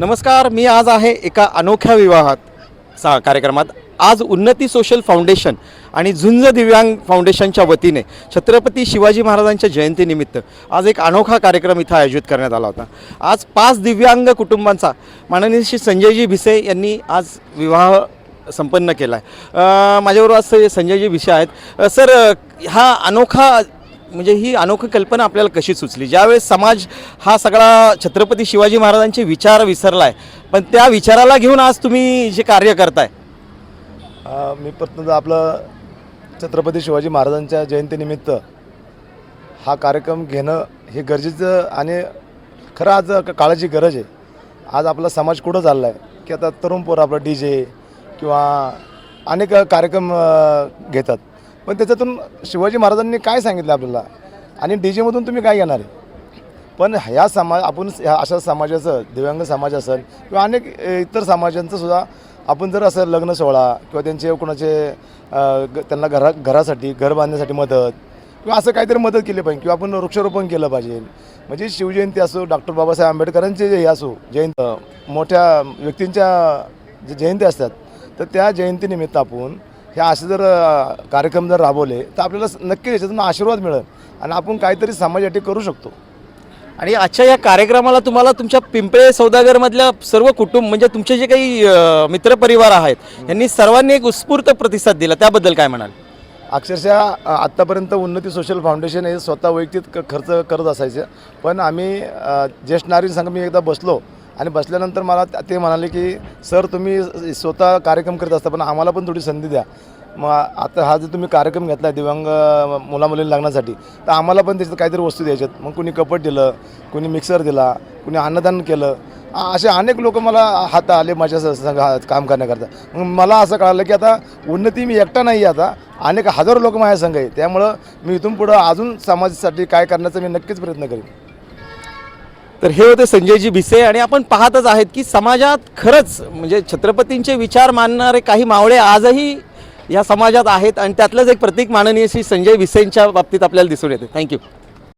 नमस्कार मी आज आहे एका अनोख्या विवाहात सा कार्यक्रमात. आज उन्नती सोशल फाउंडेशन आणि झुंज दिव्यांग फाउंडेशनच्या वतीने छत्रपती शिवाजी महाराजांच्या जयंतीनिमित्त आज एक अनोखा कार्यक्रम इथं आयोजित करण्यात आला होता. आज पाच दिव्यांग कुटुंबांचा माननीय श्री संजयजी भिसे यांनी आज विवाह संपन्न केला आहे माझ्याबरोबर आज संजयजी भिसे आहेत. सर हा अनोखा म्हणजे ही अनोखी कल्पना आपल्याला कशी सुचली? ज्यावेळेस समाज हा सगळा छत्रपती शिवाजी महाराजांचे विचार विसरला आहे पण त्या विचाराला घेऊन आज तुम्ही जे कार्य करताय. मी प्रथम आपलं छत्रपती शिवाजी महाराजांच्या जयंतीनिमित्त हा कार्यक्रम घेणं हे गरजेचं आणि खरं आज काळाची गरज आहे. आज आपला समाज कुठं चालला आहे की आता तरुण पोरं आपलं डी जे किंवा अनेक कार्यक्रम घेतात. पण त्याच्यातून शिवाजी महाराजांनी काय सांगितलं आपल्याला? आणि डी जेमधून तुम्ही काय घेणार आहे? पण ह्या समाज आपण ह्या अशा समाजाचं दिव्यांग समाज असेल किंवा अनेक इतर समाजांचं सुद्धा आपण जर असं लग्न सोहळा किंवा त्यांचे कोणाचे ग- त्यांना घरा घरासाठी घर बांधण्यासाठी मदत किंवा असं काहीतरी मदत केली पाहिजे किंवा आपण वृक्षारोपण केलं पाहिजे. म्हणजे शिवजयंती असो डॉक्टर बाबासाहेब आंबेडकरांचे जे हे असो जयंत मोठ्या व्यक्तींच्या जे जयंती असतात तर त्या जयंतीनिमित्त आपण हे असे जर कार्यक्रम जर राबवले तर आपल्याला नक्कीच याच्यातून आशीर्वाद मिळेल आणि आपण काहीतरी समाजासाठी करू शकतो. आणि आजच्या या कार्यक्रमाला तुम्हाला तुमच्या पिंपळे सौदागरमधल्या सर्व कुटुंब म्हणजे तुमचे जे काही मित्रपरिवार आहेत यांनी सर्वांनी एक उत्स्फूर्त प्रतिसाद दिला. त्याबद्दल काय म्हणाल? अक्षरशः आत्तापर्यंत उन्नती सोशल फाउंडेशन हे स्वतः वैयक्तिक खर्च करत असायचे. पण आम्ही ज्येष्ठ नागरिक संघ मी एकदा बसलो आणि बसल्यानंतर मला त्या- ते म्हणाले की सर तुम्ही स्वतः कार्यक्रम करत असता पण आम्हाला पण थोडी संधी द्या. मग आता हा जर तुम्ही कार्यक्रम घेतला दिव्यांग अ, मुलामुलींना लग्नासाठी तर आम्हाला पण त्याच्यात काहीतरी वस्तू द्यायच्यात मग कुणी कपट दिलं कुणी मिक्सर दिला कुणी अन्नदान केलं. असे अनेक लोक मला हात आले माझ्या संघ काम करण्याकरता. मग मला असं कळालं की आता उन्नती मी एकटा नाही आहे आता. अनेक हजारो लोक माझ्या संघ आहे त्यामुळं मी इथून पुढं अजून समाजासाठी काय करण्याचा मी नक्कीच प्रयत्न करेन. तर हे होते संजयजी भिसे आणि आपण पाहतच आहेत की समाजात खरंच म्हणजे छत्रपतींचे विचार मानणारे काही मावळे आजही या समाजात आहेत आणि त्यातलंच एक प्रतीक माननीय श्री संजय भिसेंच्या बाबतीत आपल्याला दिसून येते. थँक्यू